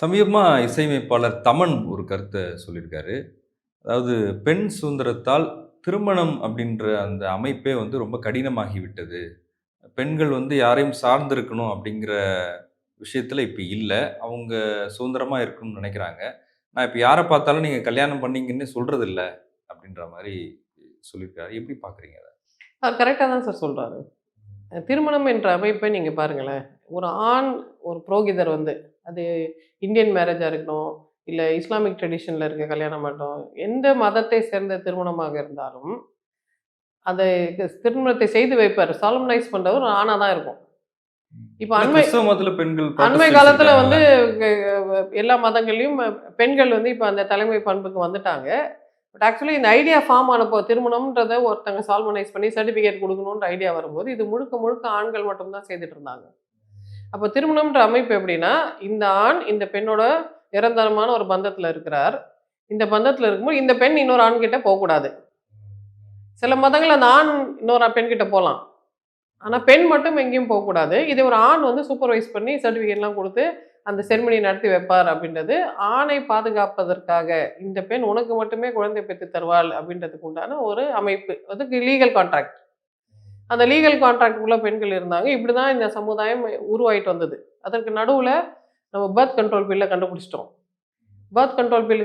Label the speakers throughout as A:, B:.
A: சமீபமாக இசையமைப்பாளர் தமன் ஒரு கருத்தை சொல்லியிருக்காரு. அதாவது பெண் சுதந்திரத்தால் திருமணம் அப்படின்ற அந்த அமைப்பே வந்து ரொம்ப கடினமாகி விட்டது பெண்கள் வந்து யாரையும் சார்ந்திருக்கணும் அப்படிங்கிற விஷயத்தில் இப்போ இல்லை. அவங்க சுதந்திரமாக இருக்கணும்னு நினைக்கிறாங்க. நான் இப்போ யாரை பார்த்தாலும் நீங்கள் கல்யாணம் பண்ணீங்கன்னு சொல்கிறது இல்லை அப்படின்ற மாதிரி சொல்லியிருக்காரு. எப்படி பார்க்குறீங்க அதை?
B: அவர் கரெக்டாக தான் சார் சொல்கிறாரு திருமணம் என்ற அமைப்பை நீங்கள் பாருங்களேன். ஒரு ஆண் ஒரு புரோகிதர் வந்து அது இந்தியன் மேரேஜாக இருக்கட்டும் இல்லை இஸ்லாமிக் ட்ரெடிஷனில் இருக்க கல்யாணம் மட்டும் எந்த மதத்தை சேர்ந்த திருமணமாக இருந்தாலும் அதை திருமணத்தை செய்து வைப்பார். சாலமனைஸ் பண்ணுறவர் ஒரு ஆணாக தான் இருக்கும். இப்போ அண்மை
A: பெண்கள்
B: அண்மை காலத்தில் வந்து எல்லா மதங்கள்லையும் பெண்கள் வந்து இப்போ அந்த தலைமை பண்புக்கு வந்துட்டாங்க. பட் ஆக்சுவலி இந்த ஐடியா ஃபார்ம் ஆனப்போ திருமணம்ன்றதை ஒருத்தங்க சால்வனைஸ் பண்ணி சர்டிஃபிகேட் கொடுக்கணுன்ற ஐடியா வரும்போது இது முழுக்க முழுக்க ஆண்கள் மட்டும்தான் செய்துட்டு இருந்தாங்க. அப்போ திருமணம்ன்ற அமைப்பு எப்படின்னா இந்த ஆண் இந்த பெண்ணோட நிரந்தரமான ஒரு பந்தத்தில் இருக்கிறார். இந்த பந்தத்தில் இருக்கும்போது இந்த பெண் இன்னொரு ஆண் கிட்ட போகக்கூடாது. சில மதங்கள் அந்த ஆண் இன்னொரு பெண்கிட்ட போகலாம் ஆனால் பெண் மட்டும் எங்கேயும் போகக்கூடாது. இதை ஒரு ஆண் வந்து சூப்பர்வைஸ் பண்ணி சர்டிஃபிகேட்லாம் கொடுத்து அந்த செரிமனி நடத்தி வைப்பார் அப்படின்றது. ஆணை பாதுகாப்பதற்காக இந்த பெண் உனக்கு மட்டுமே குழந்தை பெற்று தருவாள் அப்படின்றதுக்கு உண்டான ஒரு அமைப்பு. அதுக்கு லீகல் கான்ட்ராக்ட் அந்த லீகல் கான்ட்ராக்ட் பெண்கள் இருந்தாங்க. இப்படி தான் இந்த சமுதாயம் உருவாயிட்டு வந்தது. அதற்கு நடுவில் நம்ம பர்த் கண்ட்ரோல் பில்லை கண்டுபிடிச்சிட்டோம். பர்த் கண்ட்ரோல் பில்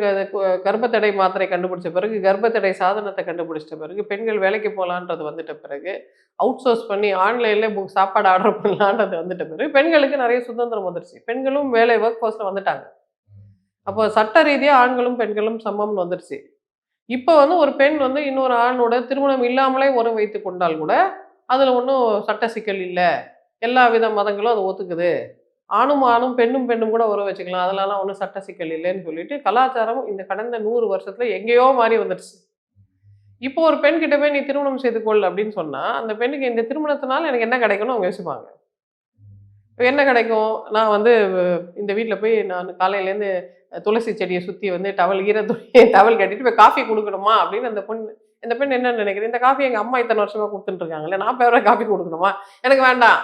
B: கர்ப்பத்தடை மாத்திரை கண்டுபிடிச்ச பிறகு கர்ப்பத்தடை சாதனத்தை கண்டுபிடிச்சிட்ட பிறகு பெண்கள் வேலைக்கு போகலான்றது வந்துட்ட பிறகு அவுட் சோர்ஸ் பண்ணி ஆன்லைனில் சாப்பாடு ஆர்டர் பண்ணலான்றது வந்துட்ட பிறகு பெண்களுக்கு நிறைய சுதந்திரம் வந்துருச்சு. பெண்களும் வேலை ஒர்க் ஃபோர்ஸில் வந்துட்டாங்க. அப்போ சட்ட ரீதியாக ஆண்களும் பெண்களும் சமம்னு வந்துருச்சு. இப்போ வந்து ஒரு பெண் வந்து இன்னொரு ஆணோட திருமணம் இல்லாமலே உறவு வைத்து கொண்டால் கூட அதில் ஒன்றும் சட்ட சிக்கல் இல்லை. எல்லா வித மதங்களும் அதை ஒத்துக்குது. ஆணும் ஆணும் பெண்ணும் பெண்ணும் கூட உறவு வச்சுக்கலாம். அதிலலாம் ஒன்றும் சட்ட சிக்கல் இல்லைன்னு சொல்லிட்டு கலாச்சாரம் இந்த கடந்த நூறு வருஷத்தில் எங்கேயோ மாறி வந்துடுச்சு. இப்போ ஒரு பெண் கிட்ட போய் நீ திருமணம் செய்து கொள் அப்படின்னு சொன்னால் அந்த பெண்ணுக்கு இந்த திருமணத்தினால எனக்கு என்ன கிடைக்கும்னு அவங்க யோசிப்பாங்க. இப்போ என்ன கிடைக்கும்? நான் வந்து இந்த வீட்டில் போய் நான் காலையிலேருந்து துளசி செடியை சுற்றி வந்து டவல் ஈர துணி டவல் கட்டிட்டு போய் காஃபி கொடுக்கணுமா அப்படின்னு அந்த பொண்ணு இந்த பெண் என்ன நினைக்கிறேன்? இந்த காஃபி எங்கள் அம்மா இத்தனை வருஷமா கொடுத்துட்டு இருக்காங்களே நான் பேர காஃபி கொடுக்கணுமா? எனக்கு வேண்டாம்.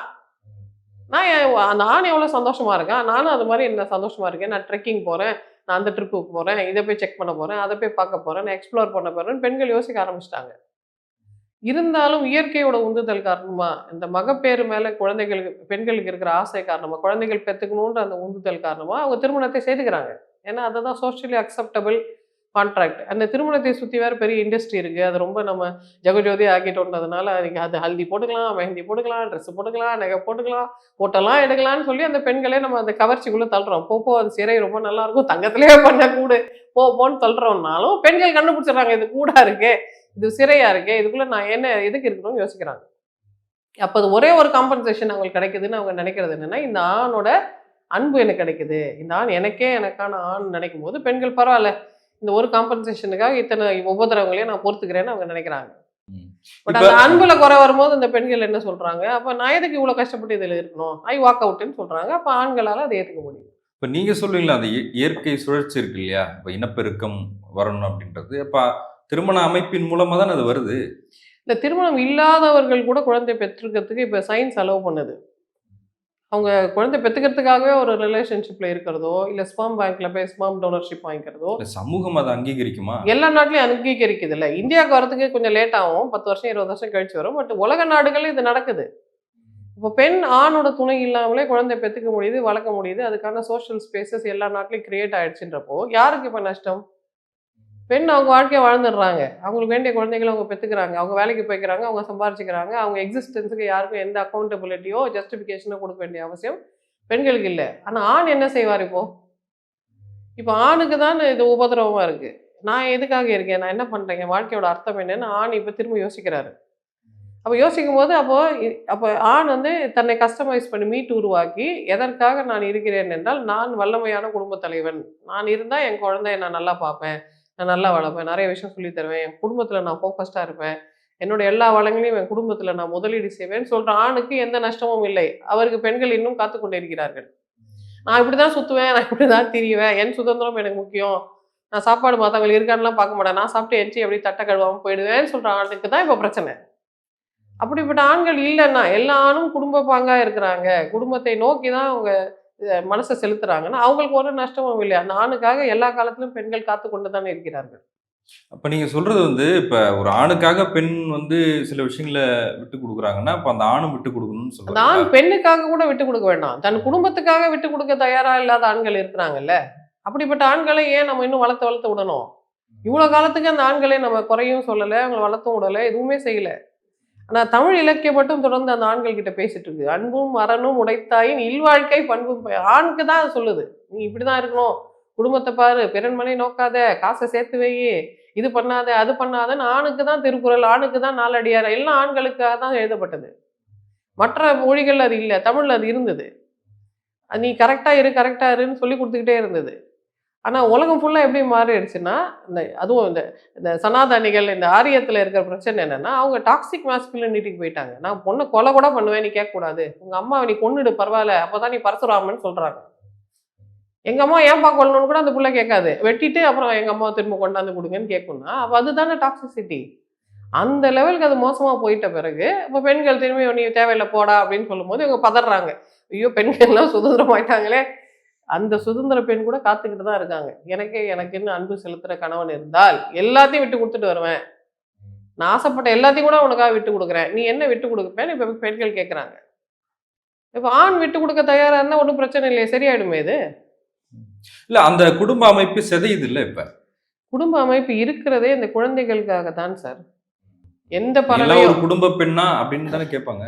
B: நான் என் நான் எவ்வளோ சந்தோஷமா இருக்கேன்? நானும் அது மாதிரி என்ன சந்தோஷமா இருக்கேன். நான் ட்ரெக்கிங் போகிறேன் நான் அந்த ட்ரிப்புக்கு போகிறேன் இதை போய் செக் பண்ண போகிறேன் அதை போய் பார்க்க போகிறேன் நான் எக்ஸ்ப்ளோர் பண்ண போகிறேன்னு பெண்கள் யோசிக்க ஆரம்பிச்சிட்டாங்க. இருந்தாலும் இயற்கையோட உந்துதல் காரணமா இந்த மகப்பேறு மேலே குழந்தைகளுக்கு பெண்களுக்கு இருக்கிற ஆசை காரணமா குழந்தைகள் பெற்றுக்கணுன்ற அந்த உந்துதல் காரணமா அவங்க திருமணத்தை செய்துக்கிறாங்க. ஏன்னா அதுதான் சோஷியலி அக்செப்டபிள் கான்ட்ராக்ட் அந்த திருமணத்தை சுற்றி வேறு பெரிய இண்டஸ்ட்ரி இருக்குது அது ரொம்ப நம்ம ஜெகஜோதி ஆக்கிட்டோன்றதுனால நீங்கள் அது ஹல்தி போட்டுக்கலாம் மெஹந்தி போட்டுக்கலாம் ட்ரெஸ் போட்டுக்கலாம் நகை போட்டுக்கலாம் போட்டெல்லாம் எடுக்கலாம்னு சொல்லி அந்த பெண்களே நம்ம அந்த கவர்ச்சிக்குள்ளே தள்ளுறோம். போப்போ அது சிறை ரொம்ப நல்லா இருக்கும். தங்கத்திலே பண்ண கூடு. போ போன்னு தள்ளுறோம்னாலும் பெண்கள் கண்டுபிடிச்சிடுறாங்க. இது கூடாக இருக்கே இது சிறையாக இருக்கே இதுக்குள்ளே நான் என்ன எதுக்கு இருக்கணும்னு யோசிக்கிறாங்க. அப்போ அது ஒரே ஒரு காம்பன்சேஷன் அவங்களுக்கு கிடைக்குதுன்னு அவங்க நினைக்கிறது என்னென்னா இந்த ஆணோட அன்பு எனக்கு கிடைக்குது. இந்த ஆண் எனக்கே எனக்கான ஆண் நினைக்கும் போது பெண்கள் பரவாயில்ல. இந்த ஒரு காம்பன்சேஷனுக்காக இத்தனை உபதிரவங்களையும் நான் பொறுத்துக்கிறேன்னு அவங்க நினைக்கிறாங்க. பட் அந்த அன்புல குறை வரும்போது இந்த பெண்கள் என்ன சொல்றாங்க? அப்ப நான் எதுக்கு இவ்வளவு கஷ்டப்பட்டு இதுல இருக்கணும்? ஐ வாக் அவுட்னு சொல்றாங்க. அப்ப ஆண்களால அதை ஏத்துக்க முடியும்.
A: இப்போ நீங்க சொல்லுவீங்களா அந்த இய- இயற்கை சுழற்சி இருக்கு இல்லையா? இப்போ இனப்பெருக்கம் வரணும் அப்படின்றது. அப்ப திருமண அமைப்பின் மூலமா தான் அது வருது?
B: இந்த திருமணம் இல்லாதவர்கள் கூட குழந்தை பெற்றுக்கிறதுக்கு இப்ப சயின்ஸ் அலோவ் பண்ணுது. அவங்க குழந்தை பெற்றுக்கிறதுக்காகவே ஒரு ரிலேஷன்ஷிப்ல இருக்கிறதோ இல்ல ஸ்பெர்ம் பேங்க்ல போய் ஸ்பெர்ம் டோனர்ஷிப் வாங்கிக்கிறதோ
A: சமூகம் அதை அங்கீகரிக்குமா?
B: எல்லா நாட்டிலையும் அங்கீகரிக்குது இல்லை. இந்தியாவுக்கு வரதுக்கு கொஞ்சம் லேட் ஆகும். பத்து வருஷம் இருபது வருஷம் கழிச்சு வரும். பட் உலக நாடுகளில் இது நடக்குது. இப்போ பெண் ஆணோட துணை இல்லாமலே குழந்தை பெற்றுக்க முடியுது வளர்க்க முடியுது. அதுக்கான சோஷியல் ஸ்பேசஸ் எல்லா நாட்டிலையும் கிரியேட் ஆயிடுச்சுன்றப்போ யாருக்கு இப்போ நஷ்டம்? பெண் அவங்க வாழ்க்கையை வாழ்ந்துடுறாங்க. அவங்களுக்கு வேண்டிய குழந்தைகளை அவங்க பெற்றுக்கிறாங்க அவங்க வேலைக்கு போய்க்கிறாங்க அவங்க சம்பாரிச்சுக்கிறாங்க. அவங்க எக்ஸிஸ்டன்ஸுக்கு யாருக்கும் எந்த அக்கௌண்டபிலிட்டியோ ஜஸ்டிஃபிகேஷனோ கொடுக்க வேண்டிய அவசியம் பெண்களுக்கு இல்லை. ஆனால் ஆண் என்ன செய்வார் இப்போ? இப்போ ஆணுக்கு தான் இது உபதிரவமாக இருக்குது நான் எதுக்காக இருக்கேன்? நான் என்ன பண்ணுறேன் என் வாழ்க்கையோட அர்த்தம் என்னன்னு ஆண் இப்போ திரும்ப யோசிக்கிறாரு. அப்போ யோசிக்கும் போது அப்போ அப்போ ஆண் வந்து தன்னை கஸ்டமைஸ் பண்ணி மீட்டு உருவாக்கி எதற்காக நான் இருக்கிறேன்? என்றால் நான் வல்லமையான குடும்பத் தலைவன். நான் இருந்தால் என் குழந்தைய நான் நல்லா பார்ப்பேன். நான் நல்லா வளர்ப்பேன். நிறைய விஷயம் சொல்லி தருவேன். என் குடும்பத்தில் நான் ஃபோக்கஸ்டாக இருப்பேன். என்னோட எல்லா வளங்களையும் என் குடும்பத்தில் நான் முதலீடு செய்வேன்னு சொல்கிற ஆணுக்கு எந்த நஷ்டமும் இல்லை. அவருக்கு பெண்கள் இன்னும் காத்து கொண்டே இருக்கிறார்கள். நான் இப்படி தான் சுற்றுவேன் நான் இப்படி தான் திரிவேன். என் சுதந்திரம் எனக்கு முக்கியம். நான் சாப்பாடு மற்றவங்க இருக்கான்லாம் பார்க்க மாட்டேன். நான் சாப்பிட்டு எச்சி எப்படி தட்டை கழுவாமல் போயிடுவேன்னு சொல்கிற ஆணுக்கு தான் இப்போ பிரச்சனை. அப்படிப்பட்ட ஆண்கள் இல்லைன்னா எல்லா ஆணும் குடும்ப பாங்காக இருக்கிறாங்க. குடும்பத்தை நோக்கி தான் அவங்க மனசை செலுத்துறாங்கன்னா அவங்களுக்கு ஒரு நஷ்டமும் இல்லை அந்த ஆணுக்காக எல்லா காலத்திலும் பெண்கள் காத்து கொண்டு தானே இருக்கிறார்கள்.
A: அப்ப நீங்க சொல்றது வந்து இப்ப ஒரு ஆணுக்காக பெண் வந்து சில விஷயங்களை விட்டு கொடுக்குறாங்கன்னா அப்ப அந்த ஆணும் விட்டு கொடுக்கணும்னு சொல்றாங்க.
B: ஆண் பெண்ணுக்காக கூட விட்டு கொடுக்க வேண்டாம். தன் குடும்பத்துக்காக விட்டு கொடுக்க தயாரா இல்லாத ஆண்கள் இருக்கிறாங்கல்ல? அப்படிப்பட்ட ஆண்களை ஏன் நம்ம இன்னும் வளர்த்து வளர்த்து விடணும்? இவ்வளவு காலத்துக்கு அந்த ஆண்களை நம்ம குறையும் சொல்லலை அவங்களை வளர்த்தும் விடலை எதுவுமே செய்யல. ஆனால் தமிழ் இலக்கியம் மட்டும் தொடர்ந்து அந்த ஆண்கள் கிட்ட பேசிட்டு இருக்கு. அன்பும் மரணும் உடைத்தாயின் இல்வாழ்க்கை பண்பும் ஆணுக்கு தான் அது சொல்லுது. நீ இப்படிதான் இருக்கணும். குடும்பத்தை பாரு பிறன்மனை நோக்காத காசை சேர்த்து வை. இது பண்ணாத அது பண்ணாதன்னு ஆணுக்கு தான் திருக்குறள் ஆணுக்கு தான் நாலடியார் எல்லாம் ஆண்களுக்காக தான் எழுதப்பட்டது. மற்ற மொழிகள் அது இல்லை தமிழ்ல அது இருந்தது. அது நீ கரெக்டா இரு கரெக்டா இருன்னு சொல்லி கொடுத்துக்கிட்டே இருந்தது. ஆனால் உலகம் ஃபுல்லாக எப்படி மாறிடுச்சுன்னா இந்த அதுவும் இந்த இந்த சனாதனிகள் இந்த ஆரியத்தில் இருக்கிற பிரச்சனை என்னென்னா அவங்க டாக்ஸிக் மாஸ்குலினிட்டிக்கு போயிட்டாங்க. நான் பொண்ணை கொலை கூட பண்ணுவேன் நீ கேட்கக்கூடாது. உங்கள் அம்மாவை நீ கொண்டுடு பரவாயில்ல. அப்பதான் நீ பரசுராமன்னு சொல்கிறாங்க எங்கள் அம்மா ஏன்பா கொல்லணும்னு கூட அந்த பிள்ளை கேட்காது. வெட்டிட்டு அப்புறம் எங்கள் அம்மாவை திரும்ப கொண்டாந்து கொடுங்கன்னு கேட்கும்னா அப்போ அதுதானே டாக்ஸிசிட்டி அந்த லெவலுக்கு அது மோசமாக போயிட்ட பிறகு இப்போ பெண்கள் திரும்பி நீ தேவையில்லை போடா அப்படின்னு சொல்லும்போது இவங்க பதறாங்க. ஐயோ பெண்கள்லாம் சுதந்திரம் ஆயிட்டாங்களே அந்த சுதந்திர பெண் கூட காத்துக்கிட்டு தான் இருக்காங்க. எனக்கே எனக்குன்னு அன்பு செலுத்துற கணவன் இருந்தால் எல்லாத்தையும் விட்டு கொடுத்துட்டு வருவேன். நான் ஆசைப்பட்ட எல்லாத்தையும் கூட உனக்காக விட்டு கொடுக்குறேன். நீ என்ன விட்டு கொடுப்பேன்னு இப்போ பெண்கள் கேட்குறாங்க இப்போ ஆண் விட்டு கொடுக்க தயாரா இருந்தா ஒன்றும் பிரச்சனை இல்லையே சரியாயிடுமே இது?
A: இல்ல அந்த குடும்ப அமைப்பு சிதையுது இல்ல இப்ப?
B: குடும்ப அமைப்பு இருக்கிறதே இந்த குழந்தைகளுக்காக தான் சார். எந்த
A: எல்லாம் ஒரு குடும்ப பெண்ணா அப்படின்னு தானே கேட்பாங்க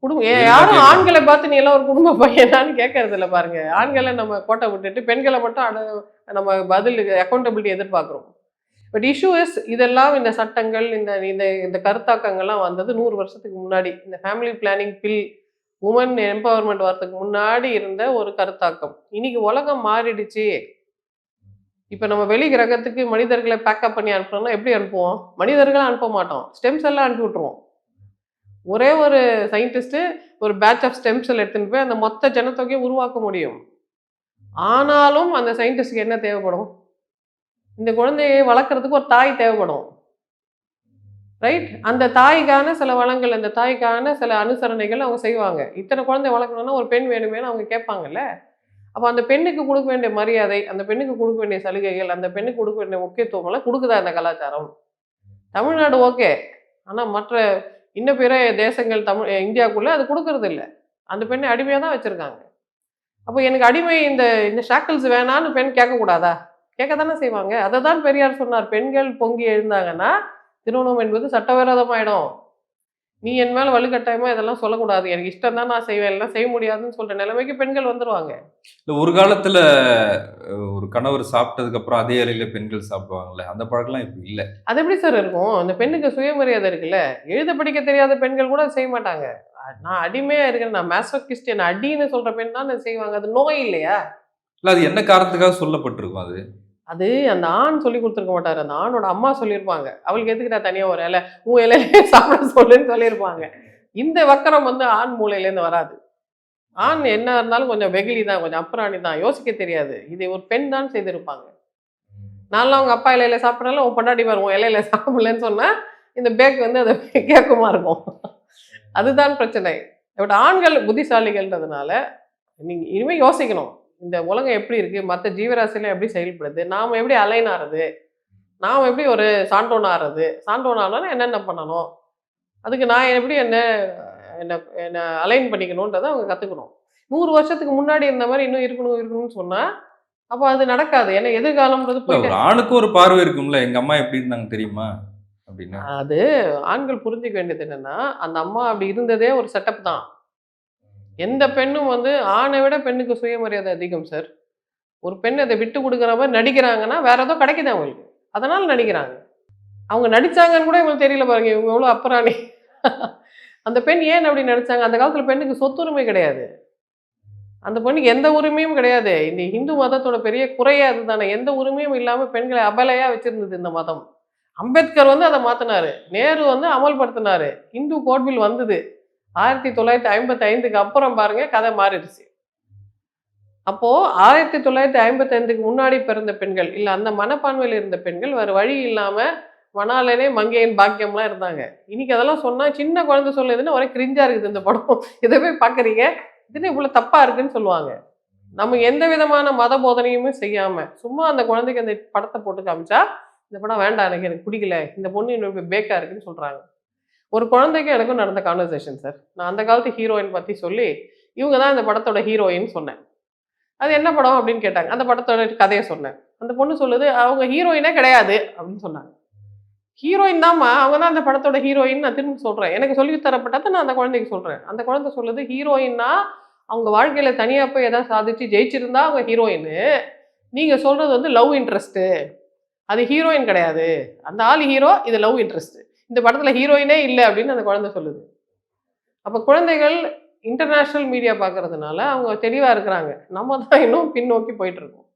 B: குடும்பம். யாரும். ஆண்களை பார்த்து நீ எல்லாம் ஒரு குடும்ப பையனான்னு கேட்கறது இல்ல பாருங்க. ஆண்களை நம்ம கோட்டை விட்டுட்டு பெண்களை மட்டும் அட- நம்ம பதில் அக்கௌண்டபிலிட்டி எதிர்பார்க்குறோம். பட் இஷ்யூ இஸ் இதெல்லாம் இந்த சட்டங்கள் இந்த இந்த இந்த கருத்தாக்கங்கள்லாம் வந்தது நூறு வருஷத்துக்கு முன்னாடி. இந்த family planning bill woman empowerment வரதுக்கு முன்னாடி இருந்த ஒரு கருத்தாக்கம். இன்னைக்கு உலகம் மாறிடுச்சு. இப்போ நம்ம வெளி கிரகத்துக்கு மனிதர்களை பேக்கப் பண்ணி அனுப்புறோம்னா எப்படி அனுப்புவோம்? மனிதர்களை அனுப்ப மாட்டோம். ஸ்டெம்ஸ் எல்லாம் அனுப்பி விட்ருவோம் ஒரே ஒரு சயின்டிஸ்ட்டு ஒரு பேட்ச் ஆஃப் ஸ்டெம் செல் எடுத்துன்னு போய் அந்த மொத்த ஜனத்தொகையை உருவாக்க முடியும். ஆனாலும் அந்த சயின்டிஸ்ட்க்கு என்ன தேவைப்படும்? இந்த குழந்தையை வளர்க்குறதுக்கு ஒரு தாய் தேவைப்படும். ரைட் அந்த தாய்க்கான சில வளங்கள் அந்த தாய்க்கான சில அனுசரணைகள் அவங்க செய்வாங்க. இத்தனை குழந்தை வளர்க்கணும்னா ஒரு பெண் வேணுமேனு அவங்க கேட்பாங்கல்ல? அப்போ அந்த பெண்ணுக்கு கொடுக்க வேண்டிய மரியாதை அந்த பெண்ணுக்கு கொடுக்க வேண்டிய சலுகைகள் அந்த பெண்ணுக்கு கொடுக்க வேண்டிய முக்கியத்துவங்களை கொடுக்குதா இந்த கலாச்சாரம்? தமிழ்நாடு ஓகே ஆனால் மற்ற இன்னும் பிற தேசங்கள் தமிழ் இந்தியாவுக்குள்ளே அது கொடுக்கறது இல்லை அந்த பெண்ணை அடிமையாக தான் வச்சுருக்காங்க. அப்போ எனக்கு அடிமை இந்த இந்த ஷாக்கிள்ஸ் வேணான்னு பெண் கேட்கக்கூடாதா? கேட்க தானே செய்வாங்க. அதை தான் பெரியார் சொன்னார். பெண்கள் பொங்கி எழுந்தாங்கன்னா திருமணம் என்பது சட்டவிரோதமாயிடும். நீ என் மேல வலுக்கட்டாயமா இதெல்லாம் சொல்லக்கூடாது. எனக்கு இஷ்டம் தான் நான் செய்வேன். எல்லாம் செய்ய முடியாதுன்னு சொல்ற நிலைமைக்கு பெண்கள் வந்துருவாங்க.
A: இல்ல ஒரு காலத்துல ஒரு கணவர் சாப்பிட்டதுக்கு அப்புறம் அதே இலையில பெண்கள் சாப்பிடுவாங்கல்ல அந்த பழக்கம்லாம் இப்ப இல்ல.
B: அது எப்படி சார் இருக்கும்? அந்த பெண்ணுக்கு சுயமரியாதை இருக்குல்ல? எழுத படிக்க தெரியாத பெண்கள் கூட செய்ய மாட்டாங்க. நான் அடிமையா இருக்கேன். நான் மேசோகிஸ்ட் என்ன அடின்னு சொல்ற பெண் தான் செய்வாங்க. அது நோய் இல்லையா?
A: இல்ல அது என்ன காரணத்துக்காக சொல்லப்பட்டிருக்கும் அது?
B: அது அந்த ஆண் சொல்லி கொடுத்துருக்க மாட்டார். அந்த ஆணோட அம்மா சொல்லியிருப்பாங்க. அவளுக்கு எதுக்குடா தனியாக ஒரு இலை? உன் இலையிலே சாப்பிட சொல்லுன்னு சொல்லியிருப்பாங்க. இந்த வக்கரம் வந்து ஆண் மூலையிலேருந்து வராது. ஆண் என்ன இருந்தாலும் கொஞ்சம் வெகுளி தான் கொஞ்சம் அப்புறாணி தான் யோசிக்க தெரியாது. இதை ஒரு பெண் தான் செய்திருப்பாங்க. நான்லாம் அவங்க அப்பா இலையில சாப்பிட்றாலும் உன் பொண்டாட்டி பாரு உன் இலையில சாப்பிடலன்னு சொன்னால் இந்த பேக் வந்து அதை கேட்குமா இருக்கும். அதுதான் பிரச்சனை. பட் ஆண்கள் புத்திசாலிகள்ன்றதுனால நீங்கள் இனிமேல் யோசிக்கணும். இந்த உலகம் எப்படி இருக்கு? மற்ற ஜீவராசிலாம் எப்படி செயல்படுது? நாம எப்படி அலைன் ஆறது? நாம் எப்படி ஒரு சான்றோன் ஆறது? சான்றோன் ஆகணும்னா என்னென்ன பண்ணணும்? அதுக்கு நான் எப்படி என்ன என்ன என்ன அலைன் பண்ணிக்கணுன்றதை அவங்க கற்றுக்கணும் நூறு வருஷத்துக்கு முன்னாடி இருந்த மாதிரி இன்னும் இருக்கணும் இருக்கணும்னு சொன்னால் அப்போ அது நடக்காது. ஏன்னா எதிர்காலம்ன்றது போயிட்டு
A: ஒரு பார்வை இருக்கும்ல. எங்க அம்மா எப்படி இருந்தாங்க தெரியுமா? அப்படின்னு.
B: அது ஆண்கள் புரிஞ்சுக்க வேண்டியது என்னன்னா அந்த அம்மா அப்படி இருந்ததே ஒரு செட்டப் தான். எந்த பெண்ணும் வந்து ஆணை விட பெண்ணுக்கு சுயமரியாதை அதிகம் சார் ஒரு பெண் அதை விட்டு கொடுக்குற மாதிரி நடிக்கிறாங்கன்னா வேற ஏதோ கிடைக்குது அவங்களுக்கு. அதனால நடிக்கிறாங்க. அவங்க நடிச்சாங்கன்னு கூட இவங்களுக்கு தெரியல பாருங்க இவங்க எவ்வளோ அப்புறாணி அந்த பெண் ஏன் அப்படி நடிச்சாங்க? அந்த காலத்துல பெண்ணுக்கு சொத்துரிமை கிடையாது. அந்த பெண்ணுக்கு எந்த உரிமையும் கிடையாது. இந்த இந்து மதத்தோட பெரிய குறையே அதுதானே. எந்த உரிமையும் இல்லாம பெண்களை அபலையா வச்சிருந்தது இந்த மதம். அம்பேத்கர் வந்து அதை மாத்தினாரு. நேரு வந்து அமல்படுத்தினாரு. இந்து கோட்பில் வந்தது. ஆயிரத்தி தொள்ளாயிரத்தி ஐம்பத்தி ஐந்துக்கு அப்புறம் பாருங்க கதை மாறிடுச்சு. அப்போ ஆயிரத்தி தொள்ளாயிரத்தி ஐம்பத்தி ஐந்துக்கு முன்னாடி பிறந்த பெண்கள் இல்ல அந்த மனப்பான்மையில் இருந்த பெண்கள் வேறு வழி இல்லாம மணாலனே மங்கையின் பாக்கியம்லாம் இருந்தாங்க. இன்னைக்கு அதெல்லாம் சொன்னா சின்ன குழந்தை சொல்லுதுன்னு ஒரே கிரிஞ்சா இருக்குது இந்த படம். இதை போய் பாக்குறீங்க? இதுன்னு இவ்வளவு தப்பா இருக்குன்னு சொல்லுவாங்க. நம்ம எந்த விதமான மத போதனையுமே செய்யாம சும்மா அந்த குழந்தைக்கு அந்த படத்தை போட்டு காமிச்சா இந்த படம் வேண்டாம் எனக்கு எனக்கு பிடிக்கல இந்த பொண்ணு இன்னொரு பேக்கா இருக்குன்னு சொல்றாங்க. ஒரு குழந்தைக்கும் எனக்கும் நடந்த கான்வர்சேஷன் சார் நான் அந்த காலத்து ஹீரோயின் பற்றி சொல்லி இவங்க தான் இந்த படத்தோட ஹீரோயின் சொன்னேன். அது என்ன படம் அப்படின்னு கேட்டாங்க. அந்த படத்தோட கதையை சொன்னேன். அந்த பொண்ணு சொல்லுது அவங்க ஹீரோயினே கிடையாது அப்படின்னு சொன்னாங்க. ஹீரோயின் தாம்மா அவங்க தான் அந்த படத்தோட ஹீரோயின் நான் திரும்ப சொல்கிறேன் எனக்கு சொல்லி தரப்பட்டதை நான் அந்த குழந்தைக்கு சொல்கிறேன் அந்த குழந்தை சொல்லுது ஹீரோயின்னா அவங்க வாழ்க்கையில் தனியாக போய் எதாவது சாதிச்சு ஜெயிச்சிருந்தா அவங்க ஹீரோயின் நீங்கள் சொல்கிறது வந்து லவ் இன்ட்ரெஸ்ட்டு அது ஹீரோயின் கிடையாது. அந்த ஆள் ஹீரோ இது லவ் இன்ட்ரெஸ்ட்டு இந்த படத்துல ஹீரோயினே இல்லை அப்படின்னு அந்த குழந்தை சொல்லுது. அப்ப குழந்தைகள் இன்டர்நேஷ்னல் மீடியா பார்க்கறதுனால அவங்க தெளிவா இருக்கிறாங்க. நம்ம தான் இன்னும் பின்னோக்கி போயிட்டு இருக்கோம்.